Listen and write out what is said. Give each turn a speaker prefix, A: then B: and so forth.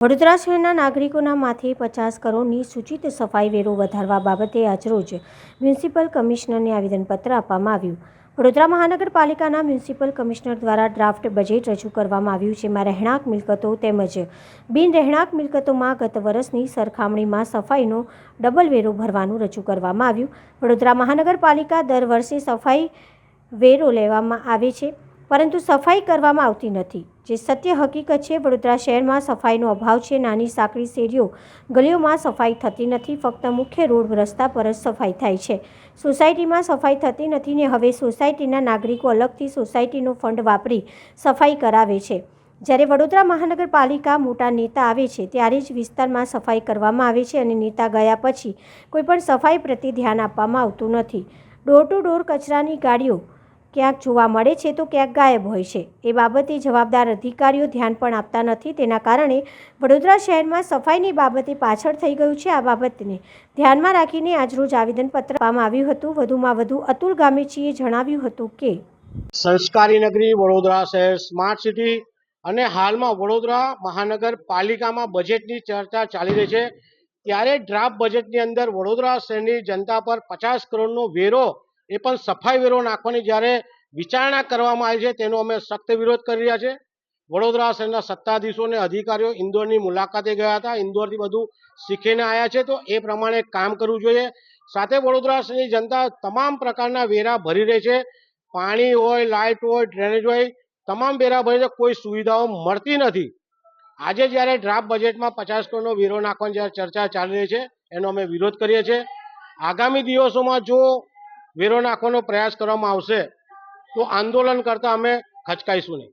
A: વડોદરા શહેરના નાગરિકોના માથે પચાસ કરોડની સૂચિત સફાઈ વેરો વધારવા બાબતે આજરોજ મ્યુનિસિપલ કમિશનરને આવેદનપત્ર આપવામાં આવ્યું. વડોદરા મહાનગરપાલિકાના મ્યુનિસિપલ કમિશનર દ્વારા ડ્રાફ્ટ બજેટ રજૂ કરવામાં આવ્યું, જેમાં રહેણાંક મિલકતો તેમજ બિન રહેણાંક મિલકતોમાં ગત વર્ષની સરખામણીમાં સફાઈનો ડબલ વેરો ભરવાનું રજૂ કરવામાં આવ્યું. વડોદરા મહાનગરપાલિકા દર વર્ષે સફાઈ વેરો લેવામાં આવે છે. પરંતુ સફાઈ કરવામાં આવતી નથી, જે સત્ય હકીકત છે. વડોદરા શહેરમાં સફાઈનો અભાવ છે. નાની સાંકડી શેરીઓ ગલીઓમાં સફાઈ થતી નથી. ફક્ત મુખ્ય રોડ રસ્તા પર જ સફાઈ થાય છે. સોસાયટીમાં સફાઈ થતી નથી ને હવે સોસાયટીના નાગરિકો અલગથી સોસાયટીનો ફંડ વાપરી સફાઈ કરાવે છે. જ્યારે વડોદરા મહાનગરપાલિકા મોટા નેતા આવે છે, ત્યારે જ વિસ્તારમાં સફાઈ કરવામાં આવે છે અને નેતા ગયા પછી કોઈપણ સફાઈ પ્રત્યે ધ્યાન આપવામાં આવતું નથી. ડોર ટુ ડોર કચરાની ગાડીઓ ક્યાંક જોવા મળે છે તો ક્યાંક ગાયબ હોય છે. એ બાબતે જવાબદાર અધિકારીઓ ધ્યાન પણ આપતા નથી. તેના કારણે વડોદરા શહેરમાં સફાઈની બાબતે પાછળ થઈ ગયું છે. આ બાબતને ધ્યાનમાં રાખીને આજરોજ આવેદનપત્ર આપવામાં આવ્યું હતું. વધુમાં વધુ અતુલ ગામેચીએ જણાવ્યું હતું કે
B: સંસ્કારી નગરી વડોદરા શહેર સ્માર્ટ સિટી અને હાલમાં વડોદરા મહાનગરપાલિકામાં બજેટની ચર્ચા ચાલી રહી છે. ત્યારે ડ્રાફ્ટ બજેટની અંદર વડોદરા શહેરની જનતા પર પચાસ કરોડનો વેરો એ પણ સફાઈ વેરો નાખવાની જ્યારે વિચારણા કરવામાં આવી છે, તેનો અમે સખ્ત વિરોધ કરી રહ્યા છે વડોદરા શહેરના સત્તાધીશો અને અધિકારીઓ ઇન્દોરની મુલાકાતે ગયા હતા. ઇન્દોરથી બધું શીખીને આવ્યા છે, તો એ પ્રમાણે કામ કરવું જોઈએ. સાથે વડોદરા શહેરની જનતા તમામ પ્રકારના વેરા ભરી રહી છે. પાણી હોય, લાઇટ હોય, ડ્રેનેજ હોય, તમામ વેરા ભરી છે કોઈ સુવિધાઓ મળતી નથી. આજે જ્યારે ડ્રાફ્ટ બજેટમાં પચાસ કરોડનો વેરો નાખવાની જ્યારે ચર્ચા ચાલી રહી છે, એનો અમે વિરોધ કરીએ છીએ. આગામી દિવસોમાં જો વેરો નાખવાનો પ્રયાસ કરવામાં આવશે તો આંદોલન કરતાં અમે ખચકાઈશું નહીં.